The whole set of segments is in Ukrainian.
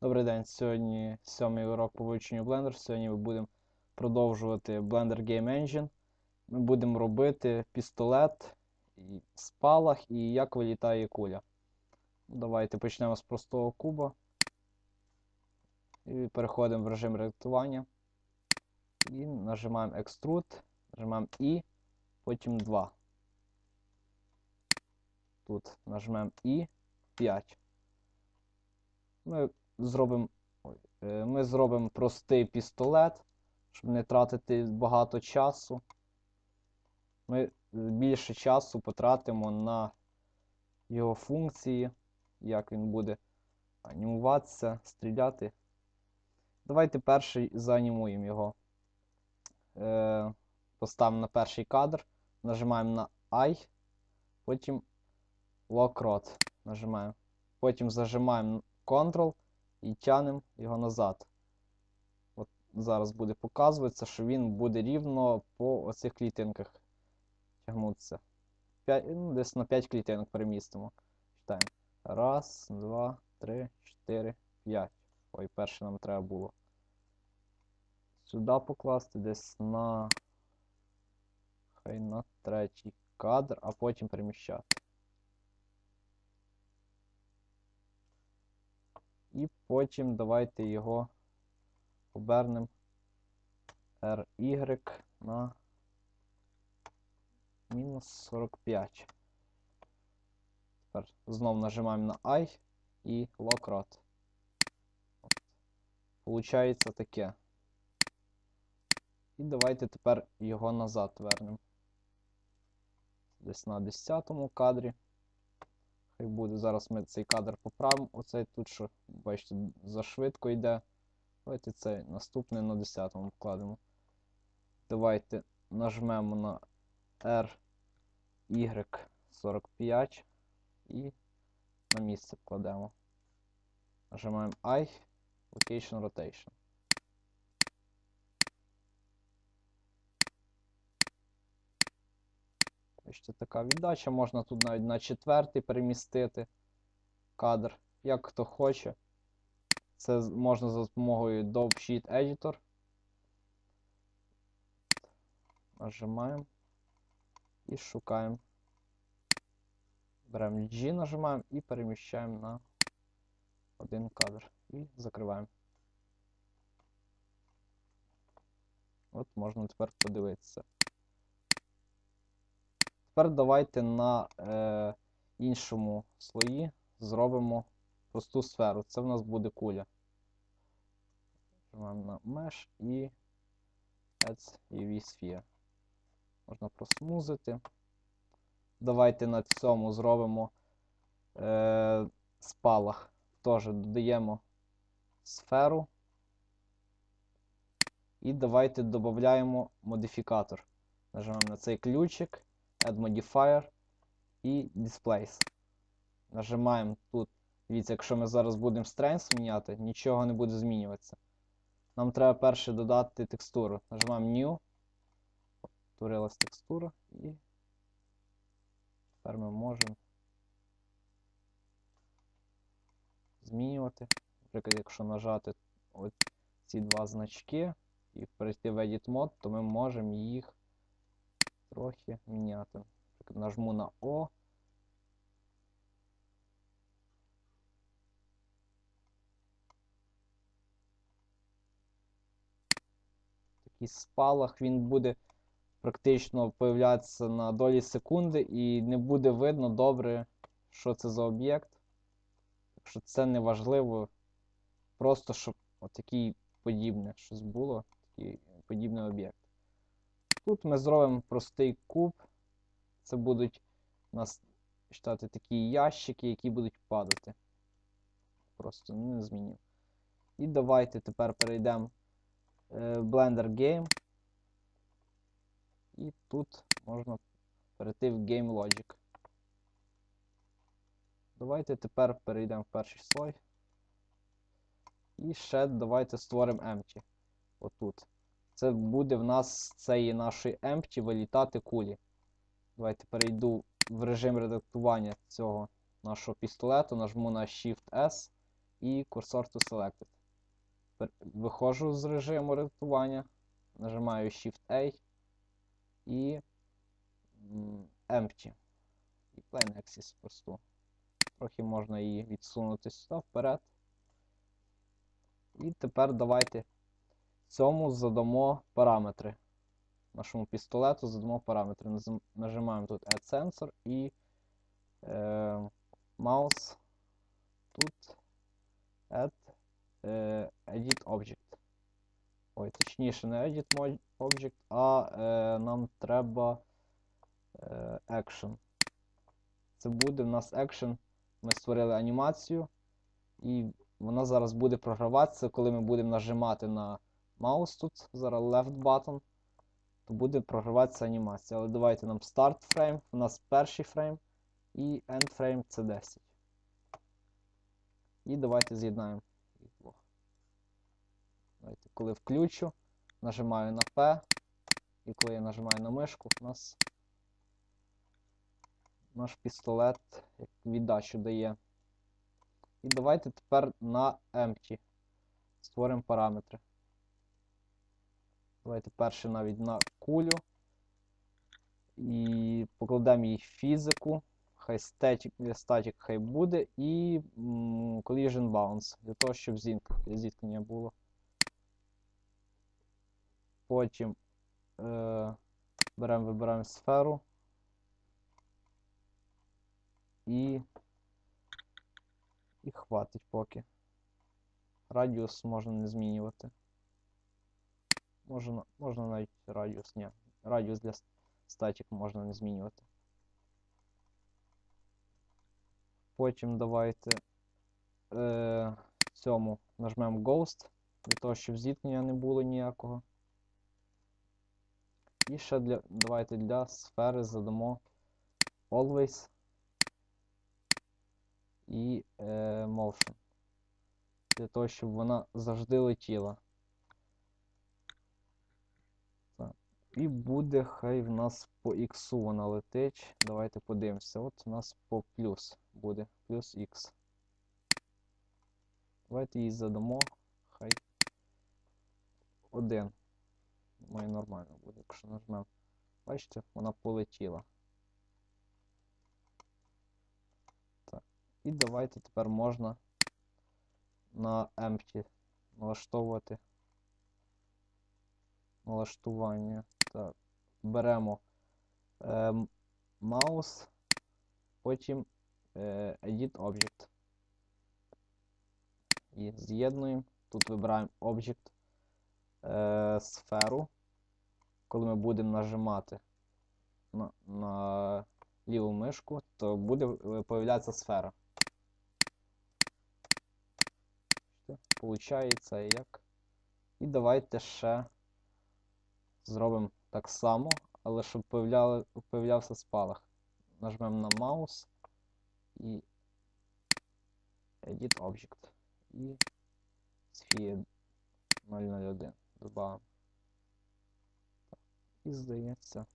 Добрий день, сьогодні сьомий урок по вивченню Blender. Сьогодні ми будемо продовжувати Blender Game Engine. Ми будемо робити пістолет, спалах і як вилітає куля. Давайте почнемо з простого куба. І переходимо в режим редактування. І нажимаємо Extrude, нажимаємо І, потім 2. Тут нажмемо І 5. Ми зробимо е, ми зробимо простий пістолет, щоб не тратити багато часу. Ми е, більше часу потратимо на його функції, як він буде анімуватися, стріляти. Давайте перший заанімуємо його. Е, Поставимо на перший кадр, нажимаємо на I, потім Lock Rod нажимаємо. Потім зажимаємо Ctrl і тянемо його назад. От Зараз буде показуватися, що він буде рівно по оцих клітинках тягнутися. 5, ну, десь на 5 клітинок перемістимо. Читаємо. Раз, два, три, чотири, п'ять. Ой, перше нам треба було. Сюди покласти десь на. Хай на третій кадр, а потім переміщати. І потім давайте його обернемо RY на мінус 45. Тепер знову нажимаємо на I і Rod. Получається таке. І давайте тепер його назад вернемо. Десь на 10 кадрі. Хай буде. Зараз ми цей кадр поправимо. Оцей тут, що, бачите, зашвидко йде. Давайте цей наступний на 10 вкладемо. Давайте нажмемо на RY45 і на місце вкладемо. Нажимаємо I, Location Rotation. Бачите, така віддача. Можна тут навіть на четвертий перемістити кадр, як хто хоче. Це можна за допомогою Dope Sheet Editor. Нажимаємо і шукаємо. Беремо G, нажимаємо і переміщаємо на один кадр. І закриваємо. От можна тепер подивитися. Тепер давайте на е, іншому слої зробимо просту сферу. Це в нас буде куля. Нажимаємо на Mesh і Add UV Sphere. Можна просмузити. Давайте на цьому зробимо е, спалах. Теж додаємо сферу. І давайте додаємо модифікатор. Нажимаємо на цей ключик. Add Modifier і Displace. Нажимаємо тут. Дивіться, якщо ми зараз будемо Strength міняти, нічого не буде змінюватися. Нам треба перше додати текстуру. Нажимаємо New. Творилась текстура і тепер ми можемо змінювати. Наприклад, якщо нажати ці два значки і перейти в Edit Mode, то ми можемо їх трохи міняти. Нажму на О. Такий спалах він буде практично появлятися на долі секунди і не буде видно добре, що це за об'єкт. Так що це не важливо. Просто щоб отакий подібне щось було, такий подібний об'єкт. Тут ми зробимо простий куб. Це будуть у нас читати такі ящики, які будуть падати. Просто не змінив. І давайте тепер перейдемо в Blender Game. І тут можна перейти в Game Logic. Давайте тепер перейдемо в перший слой. І ще давайте створимо Empty. Отут. Це буде в нас з цієї нашої empty вилітати кулі. Давайте перейду в режим редактування цього нашого пістолету, нажму на Shift-S і Cursor to Selected. Виходжу з режиму редактування, нажимаю Shift-A і Empty. І Plain Axis просту. Трохи можна її відсунути сюди вперед. І тепер давайте цьому задамо параметри. Нашому пістолету задамо параметри. Нажимаємо тут Add Sensor і е, маус тут Add е, Edit Object. Ой, точніше, не Edit Object, а е, нам треба е, Action. Це буде в нас Action. Ми створили анімацію, і вона зараз буде програватися, коли ми будемо нажимати на маус тут, зараз left button, то буде програватися анімація. Але давайте нам start frame, у нас перший фрейм, і end frame це 10. І давайте з'єднаємо їх. Давайте, коли включу, нажимаю на P, і коли я нажимаю на мишку, у нас наш пістолет як віддачу дає. І давайте тепер на empty створимо параметри. Давайте перше навіть на кулю. І покладемо їй фізику. Хай static, static хай буде. І м, collision bounce, для того, щоб зіткнення було. Потім е, беремо, вибираємо сферу. І і хватить поки. Радіус можна не змінювати. Можна, можна навіть радіус, ні. Радіус для статік можна не змінювати. Потім давайте е, цьому нажмемо Ghost, для того, щоб зіткнення не було ніякого. І ще для, давайте для сфери задамо Always і е, Motion. Для того, щоб вона завжди летіла. Так. І буде хай в нас по X вона летить. Давайте подивимося. От у нас по плюс буде. Плюс X. Давайте їй задамо. Хай. Один. Думаю, нормально буде, якщо нажмемо. Бачите, вона полетіла. І давайте тепер можна на empty налаштовувати налаштування. Так, беремо е, маус, потім е, Edit Object. І з'єднуємо. Тут вибираємо Object е, сферу. Коли ми будемо нажимати на, на ліву мишку, то буде е, появлятися сфера. Получається як. І давайте ще зробимо так само, але щоб появляли, появлявся спалах. Нажмемо на маус і Edit Object. І Sphere 001 додамо. І здається.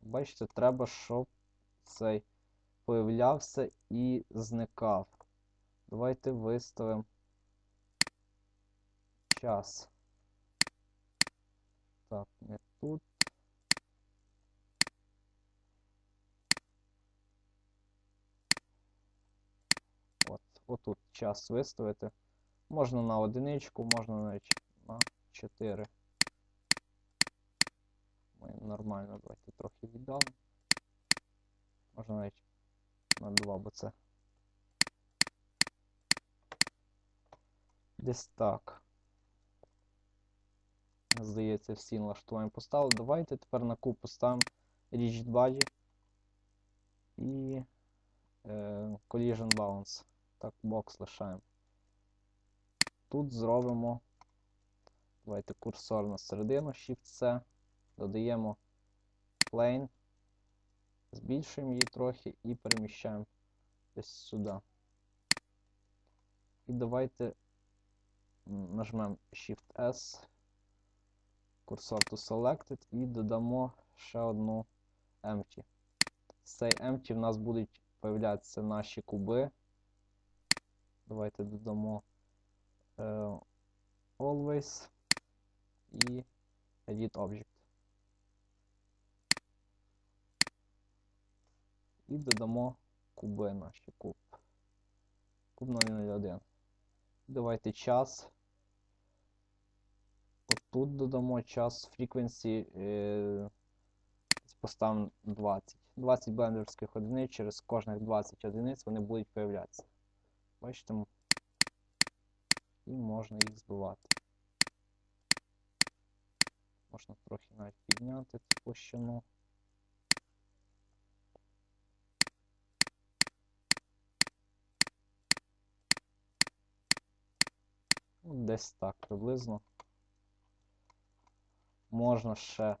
Бачите, треба, щоб цей появлявся і зникав. Давайте виставимо час. Так, не тут. От, отут час виставити. Можна на одиничку, можна навіть на 4. Ми нормально, давайте трохи віддали. Можна навіть на 2, бо це. Десь так. Здається, всі налаштування поставили. Давайте тепер на куб поставимо Rigid Body і е, Collision Balance. Так, бокс лишаємо. Тут зробимо. Давайте курсор на середину, Shift-C. Додаємо Plane. Збільшуємо її трохи і переміщаємо десь сюди. І давайте нажмемо Shift-S, курсор to Selected і додамо ще одну Empty. З цей Empty в нас будуть появлятися наші куби. Давайте додамо е, always і edit object. І додамо куби наші куб. Куб 001. Давайте час. Отут додамо час frequency. Е, поставимо 20. 20 блендерських одиниць, через кожних 20 одиниць вони будуть появлятися. Бачите? І можна їх збивати. Можна трохи навіть підняти цю площину. Ну, Десь так приблизно. Можна ще,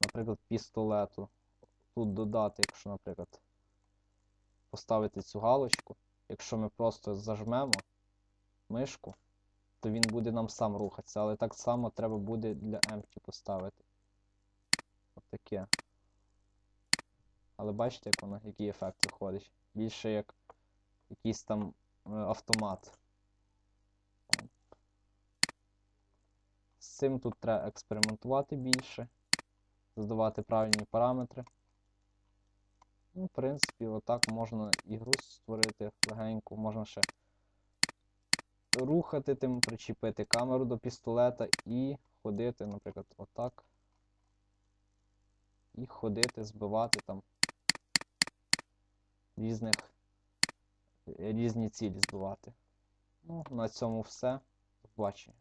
наприклад, пістолету тут додати, якщо, наприклад, поставити цю галочку. Якщо ми просто зажмемо мишку, то він буде нам сам рухатися, але так само треба буде для Empty поставити. Отаке. Але бачите, як воно, який ефект виходить? Більше як якийсь там е, автомат. З цим тут треба експериментувати більше, задавати правильні параметри. Ну, в принципі, отак можна ігру створити легеньку, можна ще рухати тим, причепити камеру до пістолета і ходити, наприклад, отак. І ходити, збивати там різних різні цілі збивати. Ну, на цьому все. Побачення.